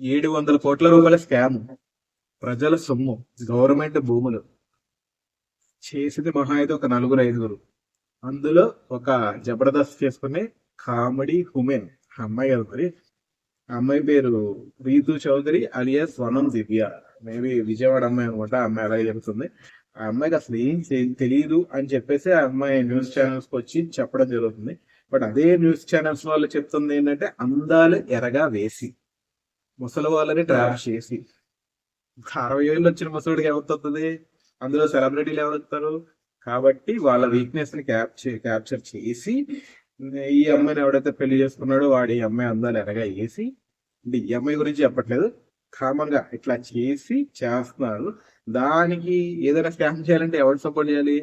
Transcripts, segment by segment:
ఏడు వందల కోట్ల రూపాయల స్కామ్ ప్రజల సొమ్ము. గవర్నమెంట్ భూములు. చేసింది మహా అయితే ఒక నలుగురు ఐదుగురు. అందులో ఒక జబర్దస్త్ చేసుకునే కామెడీ హుమెన్ అమ్మాయి కదా మరి. ఆ అమ్మాయి పేరు రీతు చౌదరి అలియాస్ వనం దివ్య. మేబీ విజయవాడ అమ్మాయి అనుకుంటా అమ్మాయి అలాగే చెప్తుంది ఆ అమ్మాయికి అసలు ఏం తెలియదు అని చెప్పేసి ఆ అమ్మాయి న్యూస్ ఛానల్స్కి వచ్చి చెప్పడం జరుగుతుంది. బట్ అదే న్యూస్ ఛానల్స్ వాళ్ళు చెప్తుంది ఏంటంటే అందాలు ఎరగా వేసి. ముసలి వాళ్ళని ట్రాప్ చేసి. అరవై ఏళ్ళు వచ్చిన ముసలుడికి ఏమవుతుంది? అందులో సెలబ్రిటీలు ఎవరుతారు కాబట్టి వాళ్ళ వీక్నెస్ని క్యాప్చర్ క్యాప్చర్ చేసి ఈ అమ్మాయిని ఎవడైతే పెళ్ళి చేసుకున్నాడో వాడి ఈ అమ్మాయి అందాలు ఎరగా వేసి అంటే ఈ అమ్మాయి గురించి చెప్పట్లేదు. కామన్గా ఇట్లా చేసి చేస్తున్నారు. దానికి ఏదైనా స్కామ్ చేయాలంటే ఎవరు సపోర్ట్ చేయాలి?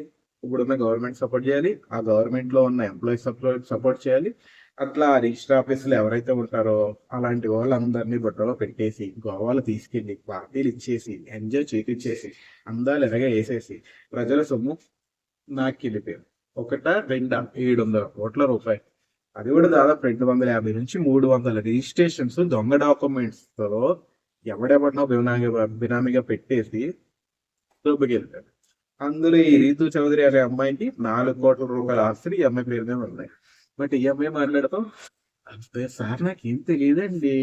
ఇప్పుడున్న గవర్నమెంట్ సపోర్ట్ చేయాలి. ఆ గవర్నమెంట్లో ఉన్న ఎంప్లాయీస్ సపోర్ట్ చేయాలి. అట్లా రిజిస్టర్ ఆఫీసులు ఎవరైతే ఉంటారో అలాంటి వాళ్ళందరినీ బుట్టలో పెట్టేసి గోవాలు తీసుకెళ్ళి పార్టీలు ఇచ్చేసి ఎంజాయ్ చేకిచ్చేసి అందాలు ఎరగా వేసేసి ప్రజల సొమ్ము నాకు వెళ్ళిపోయారు ఒకట రెండా ఏడు వందల కోట్ల రూపాయలు. అది కూడా దాదాపు రెండు వందల యాభై నుంచి మూడు వందల రిజిస్ట్రేషన్స్ దొంగ డాక్యుమెంట్స్తో ఎవడెవడినో బినామీగా పెట్టేసి దొబ్బకెళ్తారు అందులో ఈ రీతు చౌదరి అనే అమ్మాయికి నాలుగు కోట్ల రూపాయల ఆస్తులు ఈ అమ్మాయి పేరు మీద ఉన్నాయి. బట్ ఈ అమ్మాయి మాట్లాడతాం. సార్ సార్ ఏం తెలియదండి.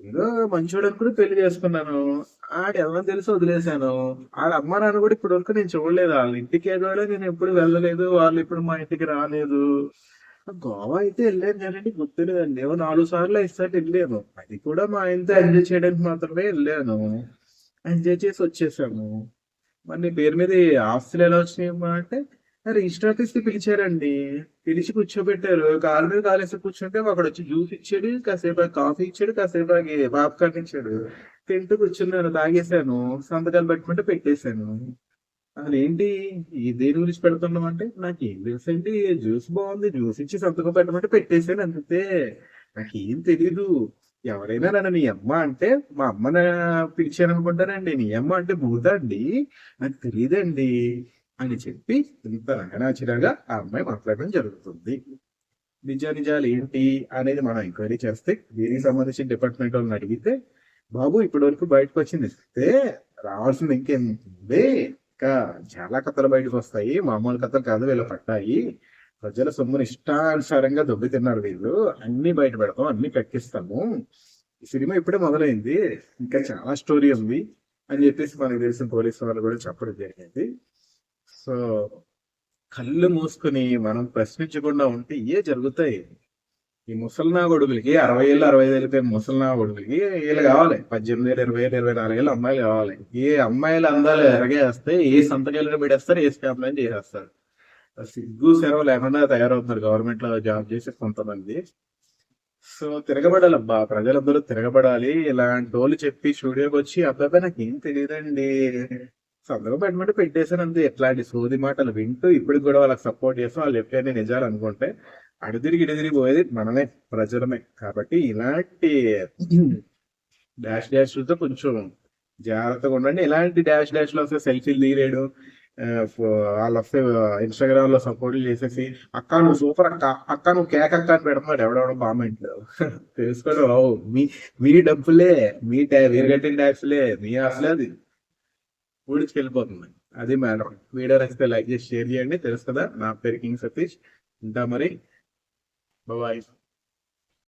ఏదో మంచోడు అనుకుని పెళ్ళి చేసుకున్నాను. ఆడ ఎవరో తెలిసి వదిలేశాను. ఆడ అమ్మ నాన్న కూడా ఇప్పటి వరకు నేను చూడలేదు. వాళ్ళ ఇంటికి ఏదోలే నేను ఎప్పుడు వెళ్ళలేదు. వాళ్ళు ఇప్పుడు మా ఇంటికి రాలేదు. గోవా అయితే వెళ్ళాను కానీ గుర్తులేదండి. ఏమో నాలుగు సార్లు ఇస్తాను వెళ్ళాను. అది కూడా మా ఆయనతో ఎంజాయ్ చేయడానికి మాత్రమే వెళ్ళాను. ఎంజాయ్ చేసి వచ్చేసాము. మరి నీ పేరు మీద ఆస్తులు ఎలా వచ్చినాయమ్మా అంటే రిజిస్టర్ ఆఫీస్కి పిలిచారండి. పిలిచి కూర్చోబెట్టారు. కాలు మీద కాలేసి కూర్చుంటే ఒకడు వచ్చి జ్యూస్ ఇచ్చాడు కాసేపు కాఫీ ఇచ్చాడు కాసేపు బాబు ఇచ్చాడు తింటూ కూర్చున్నాను తాగేశాను. సంతకాలు పెట్టుకుంటే పెట్టేశాను. అసలు ఏంటి ఈ దేని గురించి పెడుతున్నాం అంటే నాకు ఏం తెలుసు అండి జ్యూస్ బాగుంది జ్యూస్ ఇచ్చి సంతకం పెట్టమంటే పెట్టేశాను అంతే. నాకేం తెలీదు. ఎవరైనా నన్ను నీ అమ్మ అంటే మా అమ్మ పిలిచాను అనుకుంటానండి నీ అమ్మ అంటే బూదా అండి నాకు తెలియదండి అని చెప్పి ఇంత రంగనాచిరాగా ఆ అమ్మాయి మాట్లాడడం జరుగుతుంది. నిజ నిజాలు ఏంటి అనేది మనం ఎంక్వైరీ చేస్తే దీనికి సంబంధించిన డిపార్ట్మెంట్ వాళ్ళని అడిగితే బాబు ఇప్పటి వరకు బయటకు వచ్చింది. ఇస్తే రావాల్సింది ఇంకేంది ఇంకా చాలా కథలు బయటకు వస్తాయి. మామూలు కథలు కాదు వీళ్ళు పట్టాయి ప్రజల సొమ్ముని ఇష్టానుసారంగా దొబ్బి తిన్నారు వీళ్ళు. అన్ని బయట పెడతాం అన్ని కక్కిస్తాము. ఈ సినిమా ఇప్పుడే మొదలైంది. ఇంకా చాలా స్టోరీ ఉంది అని చెప్పేసి మనకు తెలిసిన పోలీసు వాళ్ళు కూడా చెప్పడం జరిగింది. సో కళ్ళు మూసుకుని మనం ప్రశ్నించకుండా ఉంటే ఏ జరుగుతాయి? ఈ ముసలినా గొడుగులకి అరవై ఏళ్ళు అరవై ఐదు వెళ్ళిపోయిన ముసలినా గొడుగులకి వీళ్ళు కావాలి. పద్దెనిమిది ఏళ్ళు ఇరవై ఏళ్ళు ఇరవై నాలుగు ఏళ్ళు అమ్మాయిలు కావాలి. ఏ అమ్మాయిలు అందాలు ఎరగేస్తే ఏ సంతకాలు పెడేస్తారు ఏ స్కామ్లైన్ చేసేస్తారు? సిగ్గు సెరవు లేకుండా తయారవుతున్నారు గవర్నమెంట్లో జాబ్ చేసే కొంతమంది. సో తిరగబడాలబ్బా ప్రజలందరూ తిరగబడాలి. ఇలాంటి వాళ్ళు చెప్పి స్టూడియోకి వచ్చి అబ్బాయి నాకు ఏం తెలియదండి సందర్భం పెట్టమంటే పెట్టేశాను అంతే ఎట్లాంటి సోది మాటలు వింటూ ఇప్పటికి కూడా వాళ్ళకి సపోర్ట్ చేస్తాం వాళ్ళు ఎప్పుడైనా నిజాలు అనుకుంటే అడుదిరిగి ఇడిదిరిగి పోయేది మనమే ప్రజలమే. కాబట్టి ఇలాంటి డాష్ డాష్లతో కొంచెం జాగ్రత్తగా ఉండండి. ఇలాంటి డాష్ డాష్లో వస్తే సెల్ఫీలు తీయలేడు. వాళ్ళు వస్తే ఇన్స్టాగ్రామ్లో సపోర్ట్లు చేసేసి అక్క నువ్వు సూపర్ అక్క అక్క నువ్వు కేక్ అక్క అని పెడతాడు ఎవడెవడో కామెంట్ తెలుసుకోవడం మీ మీ డబ్బులే మీ మీరు కట్టిన ట్యాక్స్లే మీ అసలే అది. ఊడిచుకెళ్ళిపోతుంది. అది మేడం. వీడియో నచ్చితే లైక్ చేసి షేర్ చేయండి. తెలుసు కదా నా పేరు కింగ్ సతీష్. ఉంటా మరి. బాయ్.